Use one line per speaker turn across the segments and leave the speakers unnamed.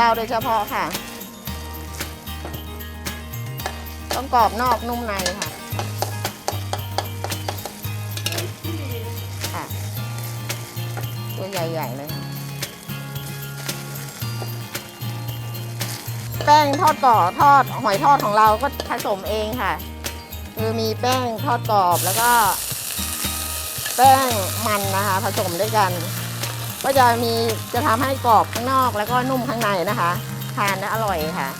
เราโดยเฉพาะค่ะ ต้องกรอบนอกนุ่มในค่ะค่ะ ตัวใหญ่ ๆ เลยค่ะ แป้งทอดกรอบทอดหอยทอดของเราก็ผสมเองค่ะ คือมีแป้งทอดกรอบแล้วก็ แป้งมันนะคะ ผสมด้วยกัน ก็จะมีจะทำให้กรอบข้างนอกแล้วก็นุ่มข้างในนะคะ ทานแล้วอร่อยค่ะค่ะ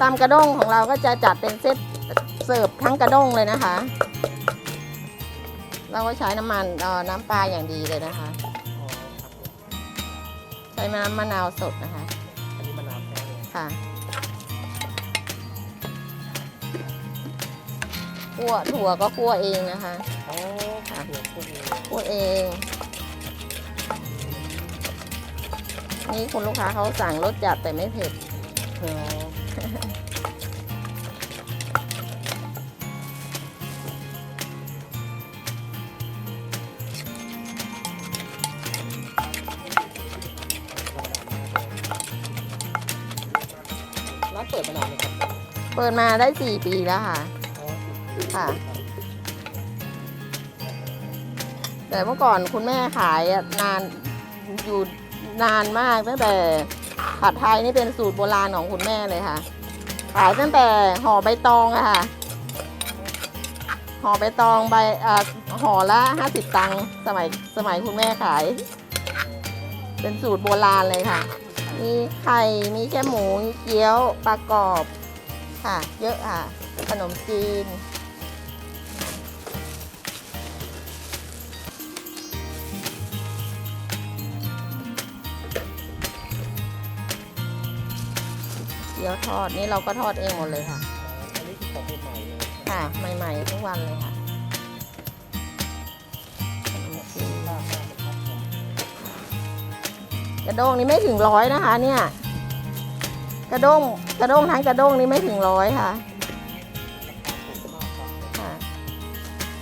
ตามกระด้งของเราก็จะจัดเป็นเซตเสิร์ฟทั้งกระด้งเลยนะคะ เราก็ใช้น้ำมันเอ่อน้ำปลาอย่างดีเลยนะคะ
อ๋อครับผม
ใช้น้ำมะนาวสดนะคะ
อันนี้มะนาวแท้เลย
ค่ะคั่วถั่วก็คั่วเองนะคะ
อ๋อค่ะหัวพวกนี้
คั่วเอง นี่คุณลูกค้าเขาสั่งรสจัดแต่ไม่เผ็ด
อ๋อ ร้านเปิดมานานไหมครับ
เปิดมาได้4ปีแล้วค่ะ ค่ะ แต่เมื่อก่อนคุณแม่ขายอะนานอยู่นานมากตั้งแต่ ผัดไทยนี่เป็นสูตรโบราณของคุณแม่เลยค่ะ ขายตั้งแต่ห่อใบตองอะค่ะห่อใบตองใบห่อละห้าสิบตังค์สมัยสมัยคุณแม่ขาย เป็นสูตรโบราณเลยค่ะ มีไข่มีแค่หมูเกี๊ยวปลากรอบค่ะ เยอะค่ะ ขนมจีน เกี๊ยวทอดนี่เราก็ทอดเองหมดเลยค่ะ
อันนี้คือของใหม่ๆเลย
ค่ะใหม่ๆทุกวันเลยค่ะขนมจีน
มากมากเลยครับผม
กระด้งนี่ไม่ถึงร้อยนะคะ เนี่ย กระด้งกระด้งทั้งกระด้งนี่ไม่ถึงร้อยค่ะ
ถูกมากครับ
ค่ะ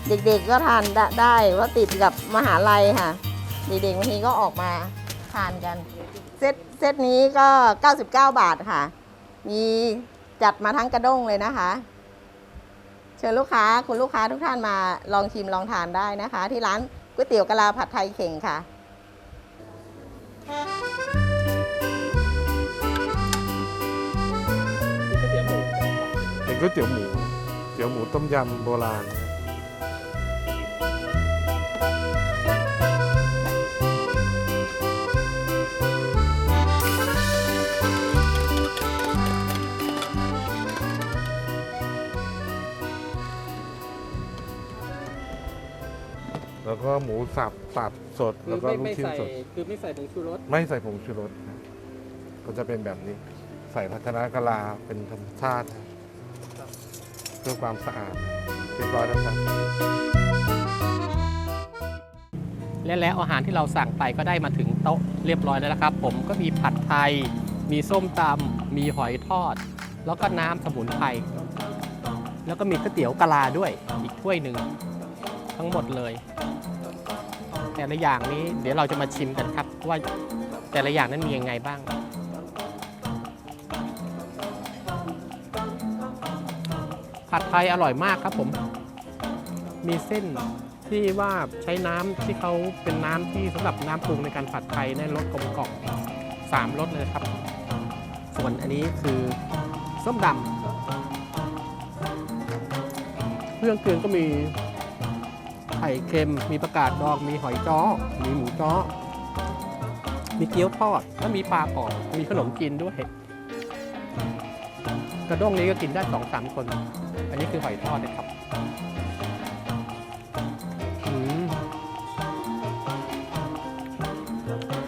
เด็กๆก็ทานได้ได้ว่าะติดกับมหาลัยค่ะ เด็กๆบางทีก็ออกมาทานกัน เซตเซตนี้ก็ 99 บาทค่ะ มีจัดมาทั้งกระด้งเลยนะคะ เชิญลูกค้าคุณลูกค้าทุกท่านมาลองชิมลองทานได้นะคะ ที่ร้านก๋วยเตี๋ยวกะลาผัดไทยเข่งค่ะ
มีก๋วยเตี๋ยวหมู
เป็นก๋วยเตี๋ยวหมูเตี๋ยวหมูต้มยำโบราณ แล้วก็หมูสับสับสด
คื
แล้
อ
วก็
ไม่
ลูก
ไม่
ชิ้น
ใส่
สด
คือไม่ใส่ผงชูรส
ไม่ใส่ผงชูรสนะก็จะเป็นแบบนี้ ใส่พัฒนากะลาเป็นธรรมชาตินะเพื่อความสะอาดเรียบร้อยแล้วครับ
และแล้วอาหารที่เราสั่งไปก็ได้มาถึงโต๊ะเรียบร้อยแล้วนะครับ ผมก็มีผัดไทย มีส้มตำมีหอยทอด แล้วก็น้ำสมุนไพรแล้วก็มีก๋วยเตี๋ยวกะลาด้วยอีกถ้วยหนึ่งทั้งหมดเลย แต่ละอย่างนี้เดี๋ยวเราจะมาชิมกันครับ ว่าแต่ละอย่างนั้นมียังไงบ้าง ผัดไทยอร่อยมากครับผม มีเส้นที่ว่าใช้น้ำที่เขาเป็นน้ำที่สำหรับน้ำปรุงในการผัดไทยในรสกลมกล่อมสามรสเลยครับ ส่วนอันนี้คือส้มดำเครื่องเคียงก็มี ไข่เค็ม มีประกาศดอง มีหอยจ้อ มีหมูจ้อ มีเกี๊ยวทอด แล้วมีปลากรอบ มีขนมจีนด้วย กระด้งนี้ก็กินได้สองสามคน อันนี้คือหอยทอดนะครับอืม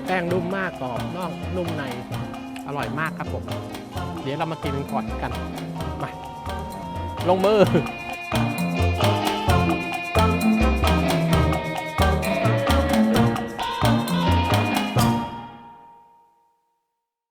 แป้งนุ่มมากกรอบนอกนุ่มใน อร่อยมากครับผม เดี๋ยวเรามากินกันก่อนกัน มา ลงมือ